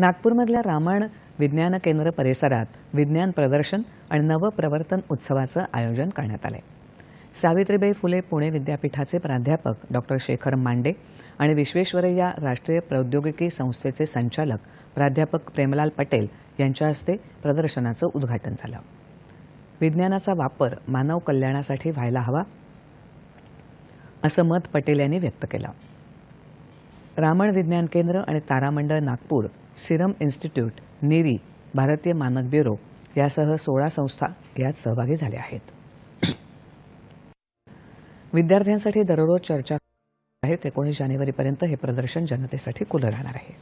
नागपूरमधल्या रामायण विज्ञान केंद्र परिसरात विज्ञान प्रदर्शन आणि नवप्रवर्तन उत्सवाचं आयोजन करण्यात आलं सावित्रीबाई फुले पुणे विद्यापीठाचे प्राध्यापक डॉक्टर शेखर मांडे आणि विश्वेश्वरय्या राष्ट्रीय प्रौद्योगिकी संस्थेचे संचालक प्राध्यापक प्रेमलाल पटेल यांच्या हस्ते प्रदर्शनाचं उद्घाटन झालं. विज्ञानाचा वापर मानव कल्याणासाठी व्हायला हवा असं मत पटेल यांनी व्यक्त केलं. रामण विज्ञान केंद्र आणि तारामंडळ नागपूर सिरम इन्स्टिट्यूट निरी भारतीय मानक ब्युरो यासह सोळा संस्था यात सहभागी झाल्या आहेत. विद्यार्थ्यांसाठी दररोज चर्चा आहेत एकोणीस जानेवारीपर्यंत हे प्रदर्शन जनतेसाठी खुलं राहणार आहे.